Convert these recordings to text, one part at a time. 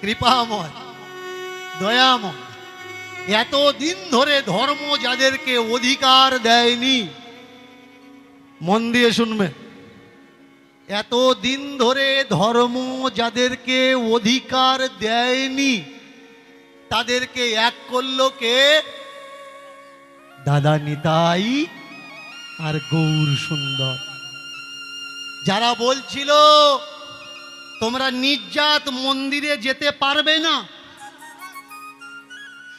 কৃপাময়, দয়াময়। এত দিন ধরে ধর্ম যাদেরকে অধিকার দেয়নি, মন দিয়ে শুনবে। এত দিন ধরে ধর্ম যাদেরকে অধিকার দেয়নি, তাদেরকে এক করল কে দাদা নিতাই আর গৌর সুন্দর। যারা বলছিল তোমরা নির্যাত মন্দিরে যেতে পারবে না।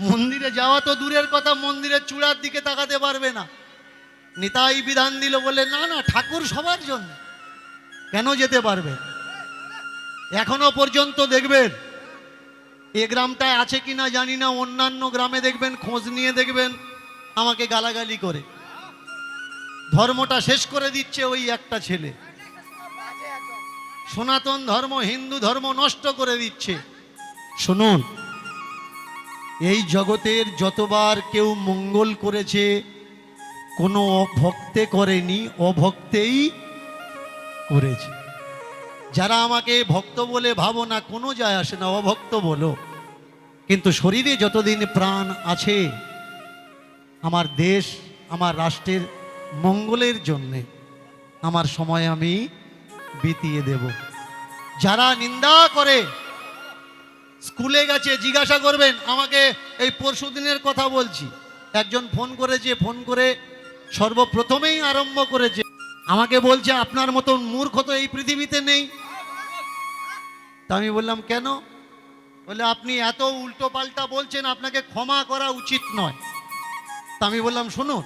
মন্দিরে যাওয়া তো দূরের কথা মন্দিরের চূড়ার দিকে তাকাতে পারবে না। নিতাই বিধান দিল বলে না না, ঠাকুর সবার জন্য। কেন যেতে পারবে? এখনও পর্যন্ত দেখবেন, এ গ্রামটায় আছে কি না জানি না, অন্যান্য গ্রামে দেখবেন, খোঁজ নিয়ে দেখবেন, আমাকে গালাগালি করে। ধর্মটা শেষ করে দিচ্ছে ওই একটা ছেলে। সনাতন ধর্ম, হিন্দু ধর্ম নষ্ট করে দিচ্ছে। শুনুন, এই জগতের যতবার কেউ মঙ্গল করেছে, কোনো ভক্তে করেনি, অভক্তেই করেছে। যারা আমাকে ভক্ত বলে ভাবো না, কোনো যায় আসে না, অভক্ত বলো। কিন্তু শরীরে যতদিন প্রাণ আছে, আমার দেশ, আমার রাষ্ট্রের মঙ্গলের জন্যে, আমার সময় আমি বিতিয়ে দেব। যারা নিন্দা করে, স্কুলে গেছে, জিজ্ঞাসা করবেন, আমাকে এই পরশু দিনের কথা বলছি। একজন ফোন করেছে, ফোন করে সর্বপ্রথমেই আরম্ভ করেছে, আমাকে বলছে আপনার মতন মূর্খ তো এই পৃথিবীতে নেই। তা আমি বললাম, কেন? বলে, আপনি এত উল্টো পাল্টা বলছেন, আপনাকে ক্ষমা করা উচিত নয়। তা আমি বললাম, শুনুন,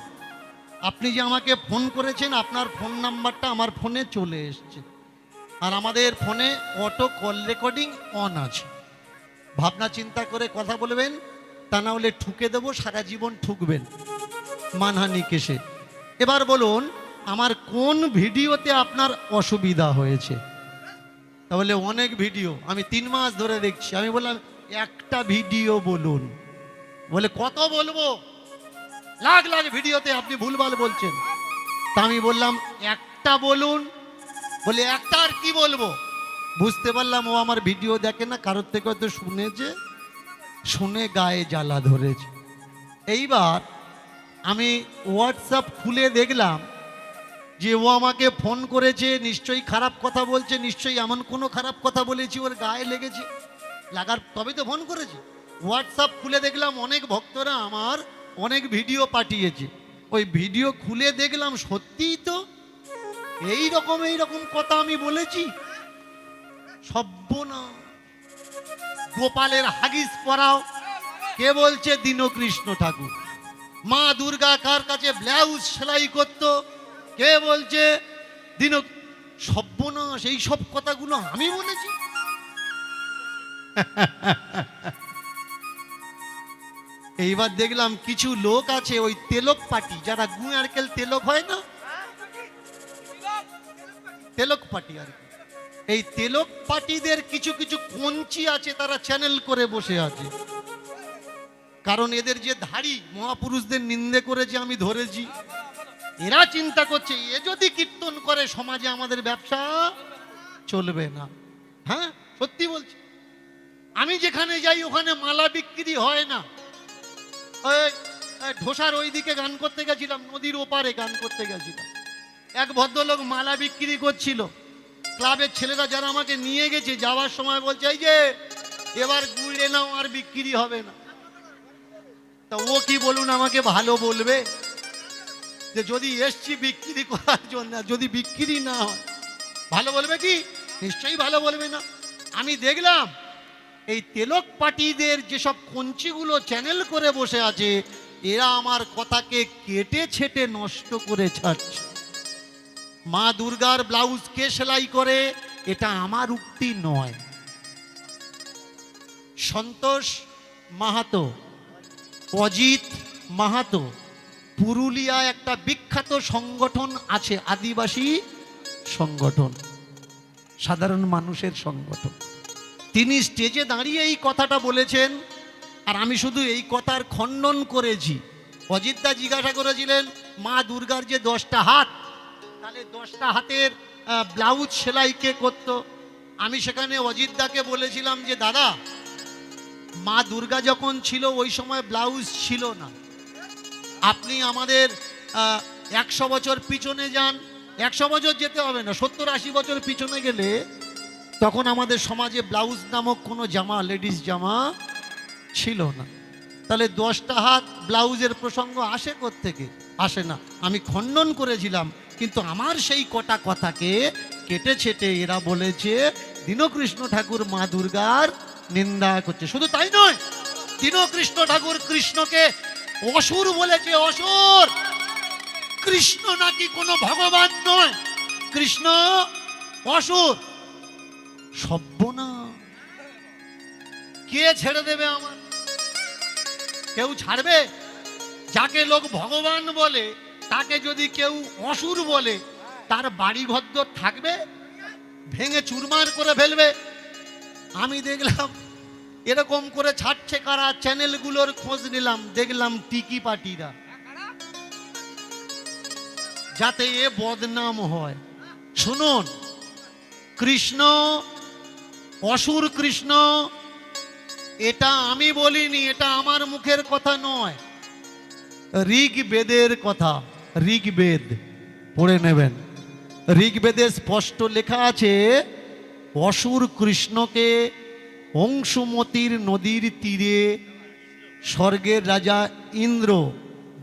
আপনি যে আমাকে ফোন করেছেন, আপনার ফোন নাম্বারটা আমার ফোনে চলে এসছে। আর আমাদের ফোনে অটো কল রেকর্ডিং অন আছে। ভাবনা চিন্তা করে কথা বলবেন, তা না হলে ঠুকে দেবো, সারা জীবন ঠুকবেন মানহানি কেসে। এবার বলুন, আমার কোন ভিডিওতে আপনার অসুবিধা হয়েছে? তাহলে অনেক ভিডিও, আমি তিন মাস ধরে দেখছি। আমি বললাম, একটা ভিডিও বলুন। বলে, কত বলব? লাখ লাখ ভিডিওতে আপনি ভুলভাল বলছেন। তা আমি বললাম, একটা বলুন বলে, একটা আর কি বলব? বুঝতে পারলাম ও আমার ভিডিও দেখে না, কারোর থেকে হয়তো শুনেছে, শুনে গায়ে জ্বালা ধরেছে। এইবার আমি হোয়াটসঅ্যাপ খুলে দেখলাম যে ও আমাকে ফোন করেছে, নিশ্চয়ই খারাপ কথা বলছে, নিশ্চয়ই এমন কোনো খারাপ কথা বলেছি, ওর গায়ে লেগেছে। লাগার তবে তো ফোন করেছে। হোয়াটসঅ্যাপ খুলে দেখলাম, অনেক ভক্তরা আমার অনেক ভিডিও পাঠিয়েছে। ওই ভিডিও খুলে দেখলাম, সত্যিই তো এই রকম এই রকম কথা আমি বলেছি। সভ্য না গোপালের হাগিস পরাও কে বলছে দীনকৃষ্ণ ঠাকুর? মা দুর্গা কার কাছে ব্লাউজ সেলাই করতো? কে বলছে দিন? সর্বনাশ এই সব কথাগুলো আমি বলেছি। এইবার দেখলাম কিছু লোক আছে ওই তেলক পাটি যারা গুঁয়ারকেল তেলক হয় না? তেলক পাটি আর কি। এই তেলক পার্টিদের কিছু কিছু কঞ্চি আছে তারা চ্যানেল করে বসে আছে। কারণ এদের যে ধাড়ি, মহাপুরুষদের নিন্দে করে যে আমি ধরেছি, এরা চিন্তা করছে, এ যদি কীর্তন করে সমাজে আমাদের ব্যবসা চলবে না। হ্যাঁ? সত্যি বলছি। আমি যেখানে যাই, ওখানে মালা বিক্রি হয় না। ঢোসার ওই দিকে গান করতে গেছিলাম, নদীর ওপারে গান করতে গেছিলাম। এক ভদ্রলোক মালা বিক্রি করছিল। ক্লাবের ছেলেরা যারা আমাকে নিয়ে গেছে, যাওয়ার সময় বলছে, এই যে, এবার গুড়ে নাও আর বিক্রি হবে না। তা ও কি বলুন, আমাকে ভালো বলবে? যে যদি এসছি বিক্রি করার জন্য যদি বিক্রি না হয়, ভালো বলবে কি? নিশ্চয়ই ভালো বলবে না। আমি দেখলাম, এই তেলক পাটিদের যেসব কঞ্চিগুলো চ্যানেল করে বসে আছে, এরা আমার কথাকে কেটে ছেটে নষ্ট করে ছাড়ছে। মা দুর্গার ব্লাউজ কে সেলাই করে? এটা আমার উক্তি নয়। সন্তোষ মাহাতো, অজিত মাহাতো, পুরুলিয়া একটা বিখ্যাত সংগঠন আছে, আদিবাসী সংগঠন, সাধারণ মানুষের সংগঠন। তিনি স্টেজে দাঁড়িয়ে এই কথাটা বলেছেন, আর আমি শুধু এই কথার খণ্ডন করেছি। অজিতদা জিজ্ঞাসা করেছিলেন, মা দুর্গার যে দশটা হাত তাহলে দশটা হাতের ব্লাউজ সেলাই কে করতো? আমি সেখানে অজিতদাকে বলেছিলাম যে, দাদা, মা দুর্গা যখন ছিল, ওই সময় ব্লাউজ ছিল না। আপনি আমাদের একশো বছর পিছনে যান। একশো বছর যেতে হবে না, সত্তর আশি বছর পিছনে গেলে তখন আমাদের সমাজে ব্লাউজ নামক কোনো জামা, লেডিস জামা ছিল না। তাহলে দশটা হাত ব্লাউজের প্রসঙ্গ আসে থেকে আসে না। আমি খণ্ডন করেছিলাম কিন্তু আমার সেই কটা কথাকে কেটে ছেটে এরা বলেছে, দীনকৃষ্ণ ঠাকুর মা দুর্গার নিন্দা করছে। শুধু তাই নয়, দীনকৃষ্ণ ঠাকুর কৃষ্ণকে অসুর বলেছে, অসুর! কৃষ্ণ নাকি কোনো ভগবান নয়। কৃষ্ণ অসুর। সভ্য না কে ছেড়ে দেবে আমার? কেউ ছাড়বে? যাকে লোক ভগবান বলে তাকে যদি কেউ অসুর বলে, তার বাড়ি ঘর থাকবে, ভেঙে চুরমার করে ফেলবে। আমি দেখলাম, এরকম করে ছাড়ছে কারা? চ্যানেলগুলোর খোঁজ নিলাম, দেখলাম টিকি পাটিরা। যাতে এ বদনাম হয়। শুনুন, কৃষ্ণ, অসুর কৃষ্ণ, এটা আমি বলিনি, এটা আমার মুখের কথা নয়। ঋগ্বেদের কথা। ঋগ্বেদ পড়ে নেবেন। ঋগ্বেদে স্পষ্ট লেখা আছে, অসুর কৃষ্ণকে অংশুমতির নদীর তীরে, স্বর্গের রাজা ইন্দ্র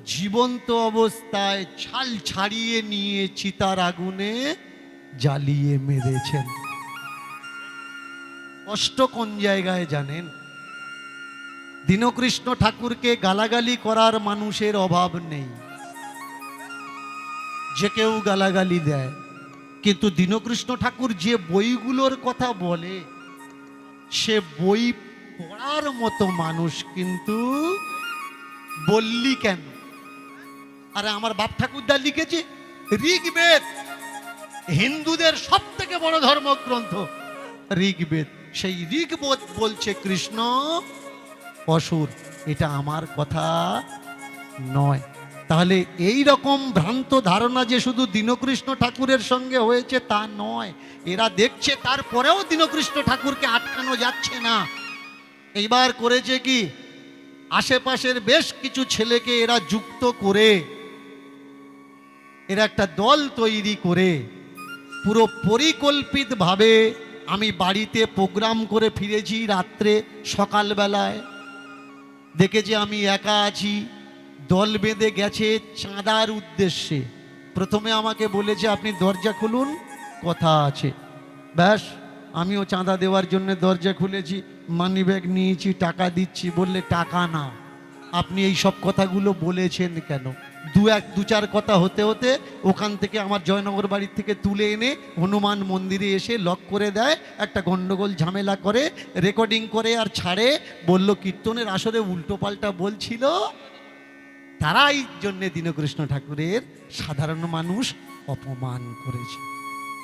জীবন্ত অবস্থায় ছাল ছাড়িয়ে নিয়ে চিতার আগুনে জ্বালিয়ে মেরেছেন। কষ্ট কোন জায়গায় জানেন? দীনকৃষ্ণ ঠাকুরকে গালাগালি করার মানুষের অভাব নেই। যে কেউ গালাগালি দেয়। কিন্তু দীনকৃষ্ণ ঠাকুর যে বইগুলোর কথা বলে, সে বই পড়ার মতো মানুষ কিন্তু বললি কেন? আরে আমার বাপ ঠাকুরদা লিখেছে, ঋগ্বেদ। হিন্দুদের সব থেকে বড় ধর্মগ্রন্থ, ঋগ্বেদ। সেই ঋগ্বোধ বলছে কৃষ্ণ, অসুর। এটা আমার কথা নয়। তাহলে এই রকম ভ্রান্ত ধারণা যে শুধু দীনকৃষ্ণ ঠাকুরের সঙ্গে হয়েছে তা নয়, এরা দেখছে তারপরেও দীনকৃষ্ণ ঠাকুরকে আটকানো যাচ্ছে না। এইবার করেছে কি? আশেপাশের বেশ কিছু ছেলেকে এরা যুক্ত করে, এরা একটা দল তৈরি করে, পুরো পরিকল্পিতভাবে আমি বাড়িতে প্রোগ্রাম করে ফিরেছি রাত্রে সকালবেলায়। দেখেছি আমি একা আছি দল বেঁধে গেছে চাঁদার উদ্দেশ্যে। প্রথমে আমাকে বলেছে আপনি দরজা খুলুন, কথা আছে। ব্যাস, আমিও চাঁদা দেওয়ার জন্য দরজা খুলেছি মানি ব্যাগ নিয়েছি, টাকা দিচ্ছি, বললে, টাকা না আপনি এই সব কথাগুলো বলেছেন কেন? দু এক, দু চার কথা হতে হতে ওখান থেকে আমার জয়নগর বাড়ির থেকে তুলে এনে হনুমান মন্দিরে এসে লক করে দেয়, একটা গণ্ডগোল ঝামেলা করে রেকর্ডিং করে আর ছাড়ে। বলল, কীর্তনের আসরে উল্টো পাল্টা বলছিল তারাই জন্যে দীনকৃষ্ণ ঠাকুরের সাধারণ মানুষ অপমান করেছে।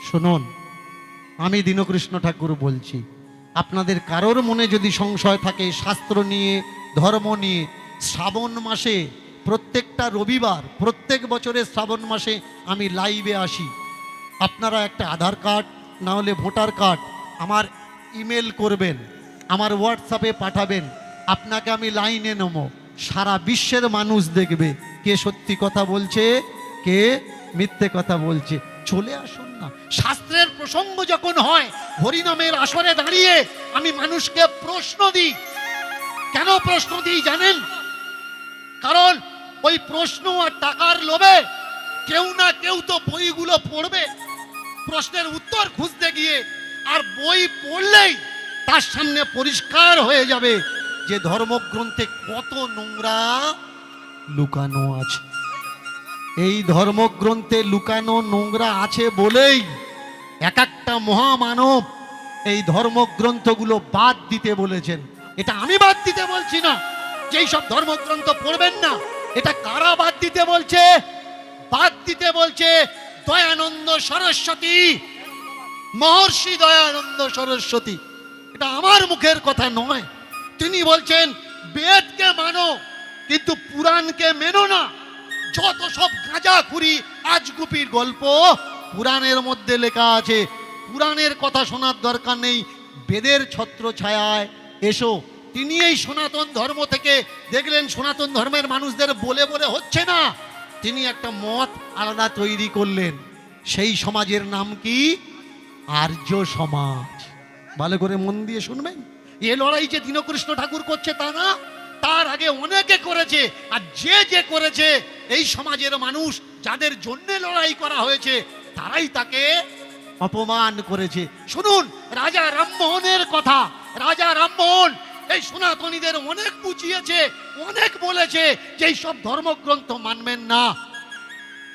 শুনুন, আমি দীনকৃষ্ণ ঠাকুর বলছি, আপনাদের কারোর মনে যদি সংশয় থাকে, শাস্ত্র নিয়ে, ধর্ম নিয়ে, শ্রাবণ মাসে, প্রত্যেকটা রবিবার, প্রত্যেক বছরের শ্রাবণ মাসে আমি লাইভে আসি। আপনারা একটা আধার কার্ড, না হলে ভোটার কার্ড, আমার ইমেল করবেন, আমার হোয়াটসঅ্যাপে পাঠাবেন, আপনাকে আমি লাইনে নেব। সারা বিশ্বের মানুষ দেখবে। কে সত্যি কথা বলছে, কে মিথ্যে কথা বলছে। চলে আসুন না। শাস্ত্রের প্রসঙ্গ যখন হয়, হরিনামের আসরে দাঁড়িয়ে আমি মানুষকে প্রশ্ন দিই। কেন প্রশ্ন দিই জানেন? কারণ ওই প্রশ্ন আর টাকার লোভে কেউ না কেউ তো বইগুলো পড়বে। প্রশ্নের উত্তর খুঁজতে গিয়ে আর বই পড়লেই তার সামনে পরিষ্কার হয়ে যাবে। যে ধর্মগ্রন্থে কত নোংরা লুকানো আছে। এই ধর্মগ্রন্থে লুকানো নোংরা আছে বলেই এক একটা মহামানব এই ধর্মগ্রন্থগুলো বাদ দিতে বলেছেন। এটা আমি বাদ দিতে বলছি না, যেই সব ধর্মগ্রন্থ পড়বেন না, এটা কারা বাদ দিতে বলছে? বাদ দিতে বলছে দয়ানন্দ সরস্বতী, মহর্ষি দয়ানন্দ সরস্বতী। এটা আমার মুখের কথা নয়। তিনি বলছেন, বেদকে মানো, কিন্তু পুরাণকে মেনো না। যত সব গাঁজা খুরি, আজগুপির গল্প পুরাণের মধ্যে লেখা আছে। পুরাণের কথা শোনার দরকার নেই, বেদের ছত্র ছায়ায় এসো। তিনি এই সনাতন ধর্ম থেকে দেখলেন, সনাতন ধর্মের মানুষদের বলে বলে হচ্ছে না। তিনি একটা মত আলাদা তৈরি করলেন। সেই সমাজের নাম কি? আর্য সমাজ। ভালো করে মন দিয়ে শুনবেন। এ লড়াই যে দীনকৃষ্ণ ঠাকুর করছে তা না, তার আগে অনেকে করেছে, আর যে যে করেছে, এই সমাজের মানুষ যাদের জন্য লড়াই করা হয়েছে, তারাই তাকে অপমান করেছে। শুনুন, রাজা রামমোহনের কথা, রাজা রামমোহন এই সনাতনীদের অনেক বুঝিয়েছে, অনেক বলেছে যে সব ধর্মগ্রন্থ মানবেন না।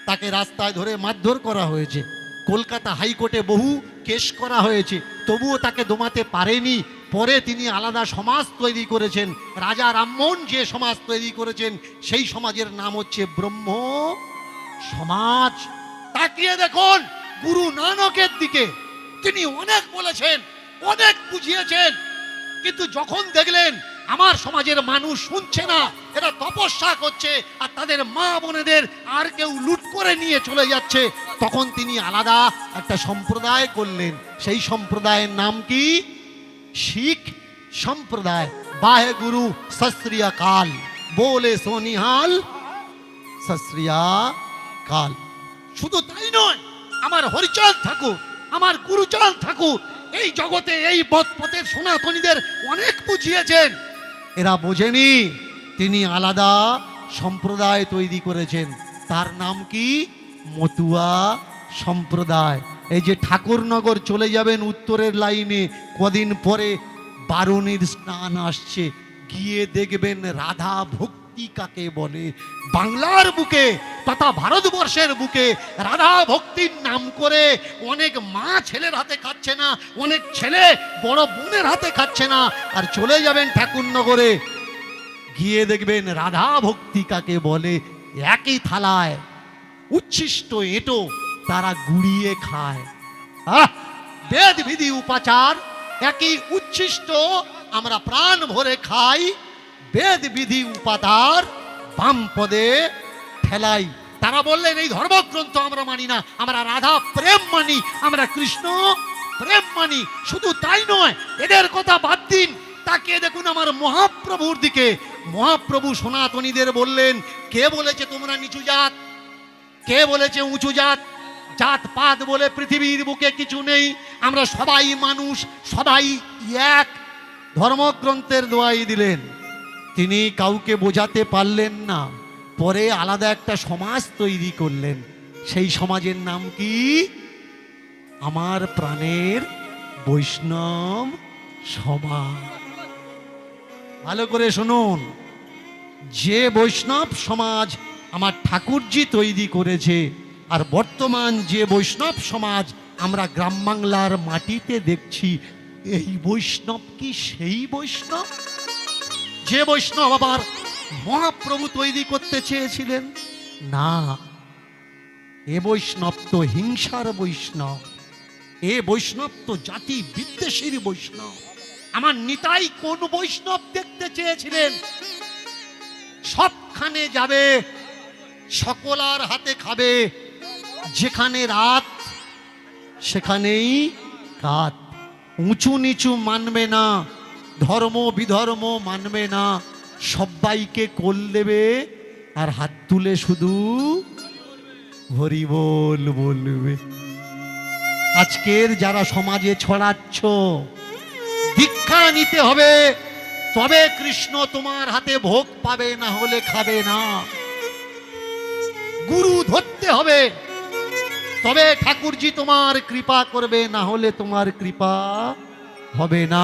তাকে রাস্তায় ধরে মারধর করা হয়েছে। কলকাতা হাইকোর্টে বহু কেস করা হয়েছে, তবুও তাকে দমাতে পারেনি। পরে তিনি আলাদা সমাজ তৈরি করেছেন। রাজা রামমোহন যে সমাজ তৈরি করেছেন, সেই সমাজের নাম হচ্ছে ব্রহ্ম সমাজ। তাকিয়ে দেখুন, গুরু নানকের দিকে। তিনি অনেক বলেছেন, অনেক বুঝিয়েছেন। কিন্তু যখন দেখলেন, আমার সমাজের মানুষ শুনছে না, এরা তপস্যা করছে, আর তাদের মা বোনেদের আর কেউ লুট করে নিয়ে চলে যাচ্ছে, তখন তিনি আলাদা একটা সম্প্রদায় করলেন। সেই সম্প্রদায়ের নাম কি? শিখ সম্প্রদায়। বাহে গুরু সস্ত্রিয়া কাল বলে সোনিহাল সস্ত্রিয়া কাল শুধু তাই নয়, আমার হরিচাঁদ ঠাকুর, আমার গুরুচরণ ঠাকুর, এই জগতে এই পথ পথের সনাতনীদের অনেক বুঝিয়েছেন। এরা বোঝেনি, তিনি আলাদা সম্প্রদায় তৈরি করেছেন। তার নাম কি? মতুয়া সম্প্রদায়। এই যে ঠাকুরনগর চলে যাবেন উত্তরের লাইনে, কদিন পরে বারুণীর স্নান আসছে। গিয়ে দেখবেন রাধা ভক্তি কাকে বলে? বাংলার বুকে তথা ভারতবর্ষের বুকে রাধা ভক্তির নাম করে অনেক মা ছেলের হাতে খাচ্ছে না, অনেক ছেলে বড় বোনের হাতে খাচ্ছে না। আর চলে যাবেন ঠাকুরনগরে, গিয়ে দেখবেন রাধা ভক্তি কাকে বলে? একই থালায় উচ্ছিষ্ট এঁটো তারা গুড়িয়ে খায়। বেদ বিধি উপাচার একই উচ্ছিষ্ট আমরা প্রাণ ভরে খাই। বেদ বিধি উপাদার বাম পদে ফেলাই তারা বললেন এই ধর্মগ্রন্থ আমরা মানি না। আমরা রাধা প্রেম মানি আমরা কৃষ্ণ প্রেম মানি। শুধু তাই নয় এদের কথা বাদ দিন। তাকিয়ে দেখুন আমার মহাপ্রভুর দিকে। মহাপ্রভু সনাতনীদের বললেন কে বলেছে তোমরা নিচু জাত? কে বলেছে উঁচু জাত? জাত পাত বলে পৃথিবীর বুকে কিছু নেই। আমরা সবাই মানুষ, সবাই এক। ধর্মগ্রন্থের দোয়াই দিলেন। তিনি কাউকে বোঝাতে পারলেন না। পরে আলাদা একটা সমাজ তৈরি করলেন। সেই সমাজের নাম কি? আমার প্রাণের বৈষ্ণব সমাজ। ভালো করে শুনুন। যে বৈষ্ণব সমাজ আমার ঠাকুরজি তৈরি করেছে আর বর্তমান যে বৈষ্ণব সমাজ, আমরা গ্রাম বাংলার মাটিতে দেখছি, এই বৈষ্ণব কি সেই বৈষ্ণব? যে বৈষ্ণব আবার মহাপ্রভু তৈরি করতে চেয়েছিলেন? না, এ বৈষ্ণব তো হিংসার বৈষ্ণব, এ বৈষ্ণব তো জাতি বিদ্বেষীর বৈষ্ণব। আমার নিতাই কোন বৈষ্ণব দেখতে চেয়েছিলেন? সবখানে যাবে, সকলার হাতে খাবে যেখানে রাত, সেখানেই কাত উঁচু নিচু মানবে না, ধর্ম বিধর্ম মানবে না সবাইকে কোল দেবে আর হাত তুলে শুধু হরি বল বলবে। আজকের যারা সমাজে ছড়াচ্ছ, দীক্ষা নিতে হবে, তবে কৃষ্ণ তোমার হাতে ভোগ পাবে, না হলে খাবে না। গুরু ধরতে হবে তবে ঠাকুরজি তোমার কৃপা করবে, না হলে তোমার কৃপা হবে না।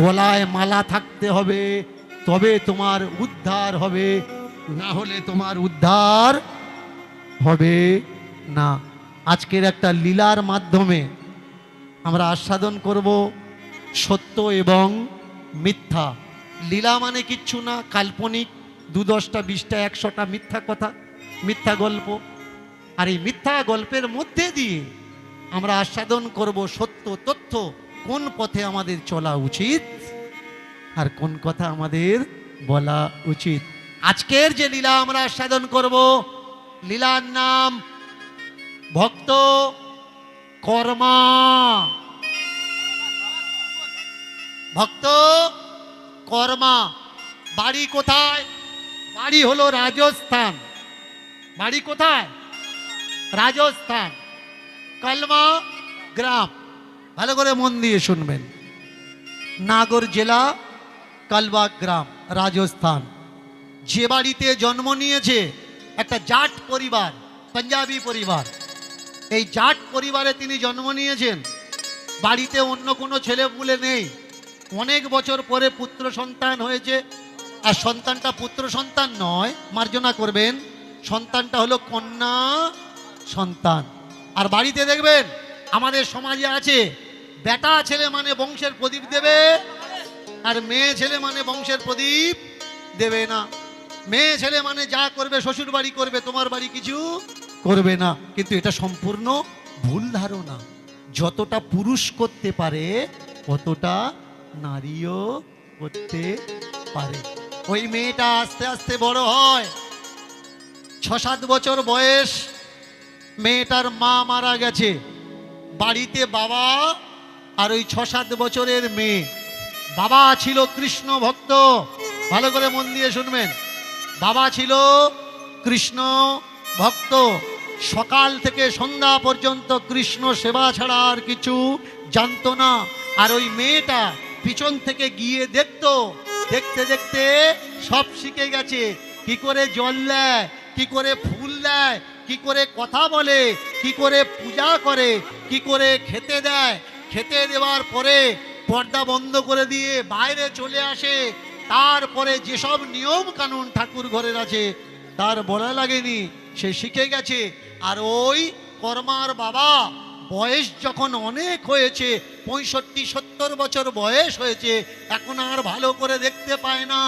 গলায় মালা থাকতে হবে, তবে তোমার উদ্ধার হবে, না হলে তোমার উদ্ধার হবে না। আজকের একটা লীলার মাধ্যমে আমরা আস্বাদন করব সত্য এবং মিথ্যা। লীলা মানে কিচ্ছু না, কাল্পনিক দু দশটা বিশটা, একশোটা মিথ্যা কথা, মিথ্যা গল্প। আর এই মিথ্যা গল্পের মধ্যে দিয়ে আমরা আস্বাদন করব সত্য তথ্য, কোন পথে আমাদের চলা উচিত আর কোন কথা আমাদের বলা উচিত। আজকের যে লীলা আমরা আস্বাদন করব, লীলার নাম ভক্ত কর্মা। ভক্ত কর্মা, বাড়ি কোথায়? বাড়ি হলো রাজস্থান। বাড়ি কোথায়? রাজস্থান। কলমা গ্রাম। ভালো করে মন দিয়ে শুনবেন। নাগর জেলা কালবা গ্রাম, রাজস্থান। যে বাড়িতে জন্ম নিয়েছে, একটা জাট পরিবার, পাঞ্জাবি পরিবার। এই জাট পরিবারে তিনি জন্ম নিয়েছেন। বাড়িতে অন্য কোনো ছেলে পুলে নেই। অনেক বছর পরে পুত্র সন্তান হয়েছে। আর সন্তানটা পুত্র সন্তান নয়, মার্জনা করবেন। সন্তানটা হলো কন্যা সন্তান। আর বাড়িতে দেখবেন, আমাদের সমাজে আছে, বেটা ছেলে মানে বংশের প্রদীপ দেবে, আর মেয়ে ছেলে মানে বংশের প্রদীপ দেবে না। মেয়ে ছেলে মানে যা করবে, শ্বশুর বাড়ি করবে, তোমার বাড়ি কিছু করবে না। কিন্তু এটা সম্পূর্ণ ভুল ধারণা। যতটা পুরুষ করতে পারে ততটা নারীও করতে পারে। ওই মেয়েটা আস্তে আস্তে বড় হয়। ছ সাত বছর বয়স মেয়েটার মা মারা গেছে। বাড়িতে বাবা আর ওই ছ সাত বছরের মেয়ে। বাবা ছিল কৃষ্ণ ভক্ত। ভালো করে মন দিয়ে শুনবেন। বাবা ছিল কৃষ্ণ ভক্ত। সকাল থেকে সন্ধ্যা পর্যন্ত কৃষ্ণ সেবা ছাড়া আর কিছু জানতো না। আর ওই মেয়েটা পিছন থেকে গিয়ে দেখতো। দেখতে দেখতে সব শিখে গেছে। কি করে জল দেয়, কি করে ফুল দেয় কি করে কথা বলে, কি করে পূজা করে, কি করে খেতে দেয়, খেতে দেওয়ার পরে পর্দা বন্ধ করে দিয়ে বাইরে চলে আসে। তারপরে যেসব নিয়ম কানুন ঠাকুর ঘরের আছে, তার বলা লাগেনি, সে শিখে গেছে। আর ওই কর্মার বাবা বয়স যখন অনেক হয়েছে, পঁয়ষট্টি, সত্তর বছর বয়স হয়েছে, এখন আর ভালো করে দেখতে পায় না।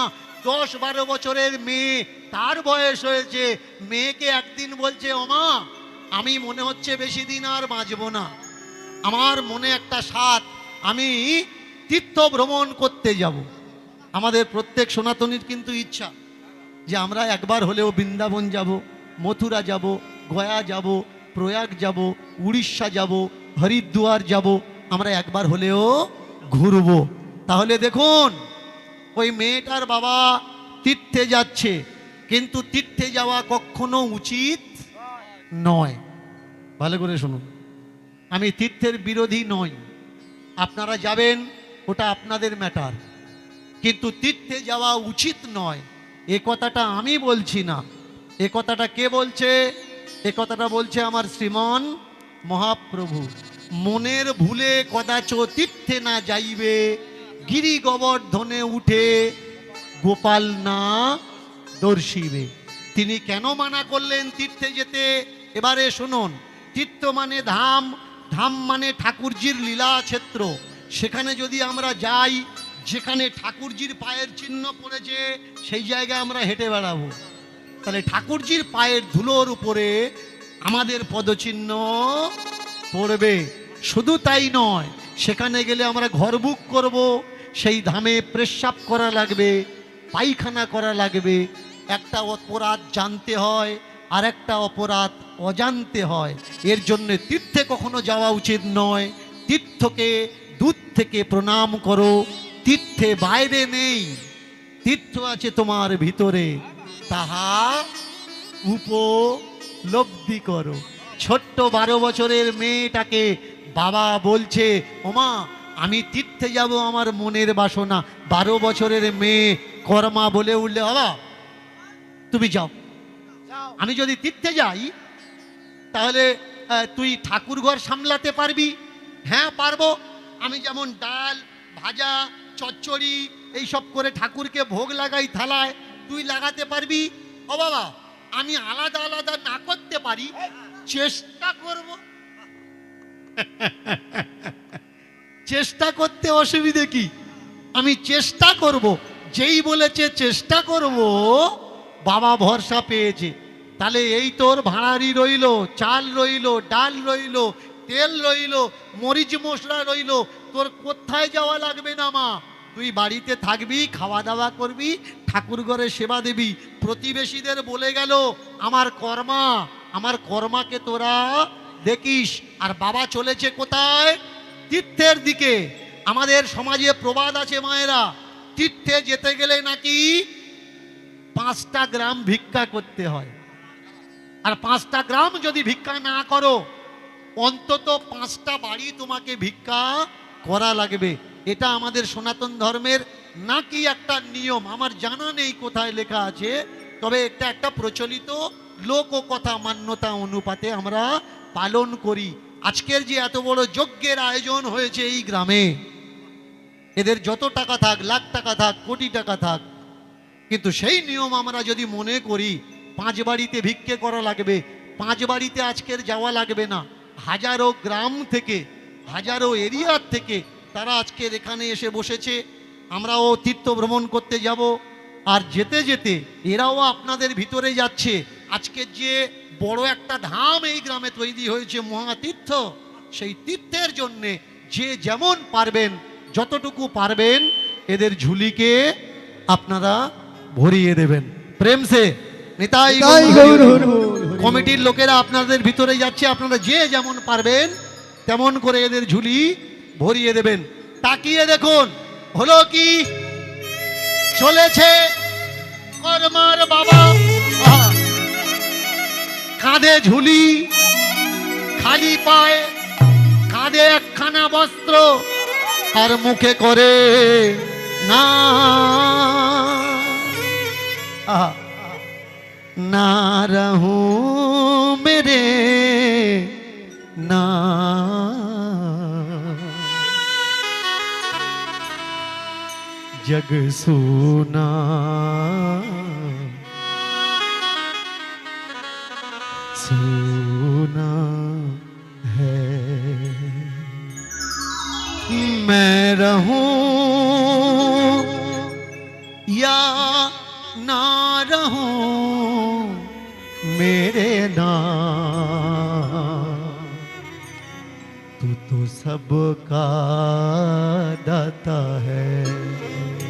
দশ, বারো বছরের মেয়ে তার বয়স হয়েছে। মেয়েকে একদিন বলছে, ওমা, আমি মনে হচ্ছে বেশি দিন আর বাঁচবো না। আমার মনে একটা সাত আমি তীর্থ ভ্রমণ করতে যাব। আমাদের প্রত্যেক সনাতনীর কিন্তু ইচ্ছা যে আমরা একবার হলেও বৃন্দাবন যাব, মথুরা যাব, গয়া যাব, প্রয়াগ যাব, উড়িষ্যা যাব, হরিদ্বার যাব, আমরা একবার হলেও ঘুরব। তাহলে দেখুন, ওই মেয়েটার বাবা তীর্থে যাচ্ছে। কিন্তু তীর্থে যাওয়া কখনো উচিত নয়। ভালো করে শুনুন। আমি তীর্থের বিরোধী নই। আপনারা যাবেন, ওটা আপনাদের ম্যাটার। কিন্তু তীর্থে যাওয়া উচিত নয়। এ কথাটা আমি বলছি না। এ কথাটা কে বলছে? এ কথাটা বলছে আমার শ্রীমন মহাপ্রভু। মনের ভুলে কদাচ তীর্থে না যাইবে গিরি গোবর্ধনে উঠে গোপাল না দর্শিবে। তিনি কেন মানা করলেন তীর্থে যেতে? এবারে শুনুন, তীর্থ মানে ধাম ধাম মানে ঠাকুরজির লীলা ক্ষেত্র সেখানে যদি আমরা যাই, যেখানে ঠাকুরজির পায়ের চিহ্ন পড়েছে, সেই জায়গায় আমরা হেঁটে বেড়াবো। তাহলে ঠাকুরজির পায়ের ধুলোর উপরে আমাদের পদচিহ্ন পড়বে। শুধু তাই নয়, সেখানে গেলে আমরা ঘর বুক করব, সেই ধামে প্রেসাব করা লাগবে, পায়খানা করা লাগবে একটা অপরাধ জানতে হয় আর একটা অপরাধ অজান্তে হয়। এর জন্য তীর্থে কখনো যাওয়া উচিত নয়। তীর্থকে দূর থেকে প্রণাম করো। তীর্থে বাইরে নেই। তীর্থ আছে তোমার ভিতরে। তাহা উপলব্ধি করো। ছোট্ট বারো বছরের মেয়েটাকে বাবা বলছে, ওমা, আমি তীর্থে যাব আমার মনের বাসনা। বারো বছরের মেয়ে কর্মা বলে উঠলে, বাবা তুমি যাও। আমি যদি তীর্থে যাই তাহলে তুই ঠাকুর ঘর সামলাতে পারবি। হ্যাঁ পারব। আমি যেমন ডাল ভাজা চচ্চড়ি এইসব করে ঠাকুরকে ভোগ লাগাই থালায় তুই লাগাতে পারবি। ও বাবা আমি আলাদা আলাদা না করতে পারি চেষ্টা করব। চেষ্টা করতে অসুবিধে কি? আমি চেষ্টা করব। যেই বলেছে চেষ্টা করব বাবা ভরসা পেয়েছে। তাহলে এই তোর ভাড়ারি রইল, চাল রইল, ডাল রইল, তেল রইল, মরিচ মশলা রইল, তোর কোথায় যাওয়া লাগবে না মা? তুই বাড়িতে থাকবি খাওয়া দাওয়া করবি, ঠাকুর ঘরে সেবা দেবি। প্রতিবেশীদের বলে গেল, আমার কর্মা, আমার কর্মাকে তোরা দেখিস। আর বাবা চলেছে কোথায়? তীর্থের দিকে। আমাদের সমাজে প্রবাদ আছে মায়েরা। তীর্থে যেতে গেলে নাকি পাঁচটা গ্রাম ভিক্ষা করতে হয়। আর পাঁচটা গ্রাম যদি ভিক্ষা না করো, অন্তত পাঁচটা বাড়ি তোমাকে ভিক্ষা করা লাগবে। এটা আমাদের সনাতন ধর্মের নাকি একটা নিয়ম? আমার জানা নেই কোথায় লেখা আছে, তবে এটা একটা প্রচলিত লোক কথা মান্যতা অনুপাতে আমরা পালন করি। আজকের যে এত বড় যজ্ঞের আয়োজন হয়েছে এই গ্রামে, এদের যত টাকা থাক, লাখ টাকা থাক, কোটি টাকা থাক কিন্তু সেই নিয়ম আমরা যদি মনে করি, পাঁচ বাড়িতে ভিক্ষে করা লাগবে, পাঁচ বাড়িতে আজকের যাওয়া লাগবে না। হাজারো গ্রাম থেকে, হাজারো এরিয়ার থেকে তারা আজকের এখানে এসে বসেছে। আমরাও তীর্থ ভ্রমণ করতে যাব। আর যেতে যেতে এরাও আপনাদের ভিতরে যাচ্ছে। আজকের যে বড় একটা ধাম এই গ্রামে তৈরি হয়েছে মহাতীর্থ, সেই তীর্থের জন্যে যে যেমন পারবেন, যতটুকু পারবেন, এদের ঝুলিকে আপনারা ভরিয়ে দেবেন। প্রেম সে নিতাই। কমিটির লোকেরা আপনাদের ভিতরে যাচ্ছে আপনারা যে যেমন পারবেন তেমন করে এদের ঝুলি ভরিয়ে দেবেন। তাকিয়ে দেখুন হলো কি? চলেছে কর্মার বাবা। কাঁধে ঝুলি খালি পায়ে কাঁধে একখানা বস্ত্র আর মুখে করে না। ना रहूँ मेरे ना। जग सुना। सुना है। मैं रहूँ सबका दाता है।